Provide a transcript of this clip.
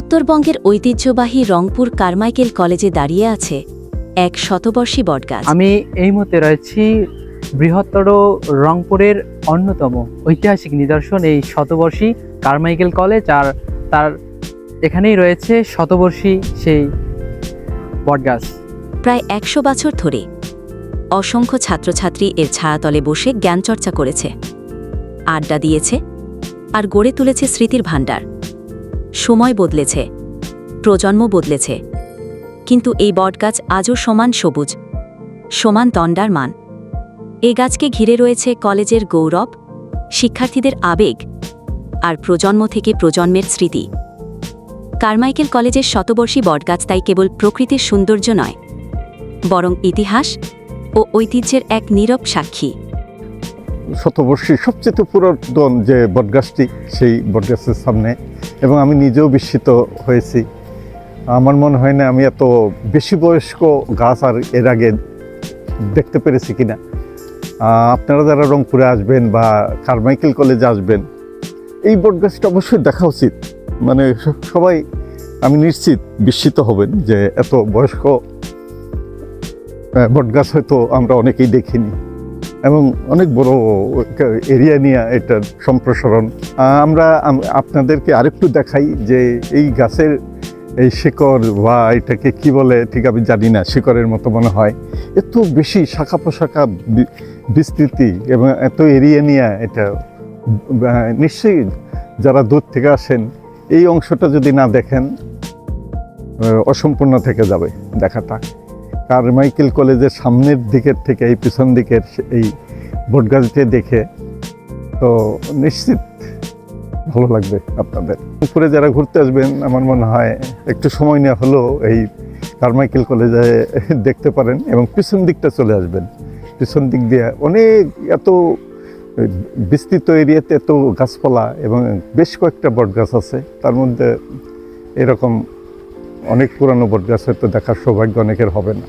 উত্তরবঙ্গের ঐতিহ্যবাহী রংপুর কারমাইকেল কলেজে দাঁড়িয়ে আছে এক শতবর্ষী বটগাছ। আমি এই মুহূর্তে রয়েছি বৃহত্তর রংপুরের অন্যতম ঐতিহাসিক নিদর্শন এই শতবর্ষী কারমাইকেল কলেজ আর তার এখানেই রয়েছে শতবর্ষী সেই বটগাছ। প্রায় একশো বছর ধরে অসংখ্য ছাত্রছাত্রী এর ছায়াতলে বসে জ্ঞানচর্চা করেছে আড্ডা দিয়েছে আর গড়ে তুলেছে স্মৃতির ভাণ্ডার। সময় বদলেছে, প্রজন্ম বদলেছে। কিন্তু এই বটগাছ আজও সমান সবুজ, সমান দণ্ডার মান। এ গাছকে ঘিরে রয়েছে কলেজের গৌরব, শিক্ষার্থীদের আবেগ আর প্রজন্ম থেকে প্রজন্মের স্মৃতি। কারমাইকেল কলেজের শতবর্ষী বটগাছ তাই কেবল প্রকৃতির সৌন্দর্য নয়, বরং ইতিহাস ও ঐতিহ্যের এক নীরব সাক্ষী। শতবর্ষী সবচেয়ে পুরাতন যে বটগাছটি সেই বটগাছের সামনে এবং আমি নিজেও বিস্মিত হয়েছি। আমার মনে হয় না আমি এত বেশি বয়স্ক গাছ আর এর আগে দেখতে পেরেছি কিনা। আহ, আপনারা যারা রংপুরে আসবেন বা কারমাইকেল কলেজে আসবেন এই বটগাছটা অবশ্যই দেখা উচিত। মানে সবাই আমি নিশ্চিত বিস্মিত হবেন যে এত বয়স্ক আহ, বটগাছ হয়তো আমরা অনেকেই দেখিনি। এবং অনেক বড় এরিয়া নিয়ে এটার সম্প্রসারণ। আমরা আপনাদেরকে আরেকটু দেখাই যে এই গাছের এই শিকড় বা এটাকে কি বলে, ঠিক আমি জানি না, শিকড়ের মতো মনে হয়। এত বেশি শাখা প্রশাখা বি- বিস্তৃতি এবং এত এরিয়া নিয়ে এটা নিশ্চয়ই যারা দূর থেকে আসেন, এই অংশটা যদি না দেখেন অসম্পূর্ণ থেকে যাবে দেখাটা। কারমাইকেল কলেজের সামনের দিকের থেকে, এই পিছন দিকের এই বটগাছটি দেখে, তো নিশ্চিত ভালো লাগবে আপনাদের। উপরে যারা ঘুরতে আসবেন, আমার মনে হয় একটু সময় নেওয়া হলেও এই কারমাইকেল কলেজে দেখতে পারেন এবং পিছন দিকটা চলে আসবেন। পিছন দিক দিয়ে অনেক এত বিস্তৃত এরিয়াতে এত গাছপালা এবং বেশ কয়েকটা বটগাছ আছে। তার মধ্যে এরকম অনেক পুরানো বটগাছ হয়তো দেখার সৌভাগ্য অনেকের হবে না।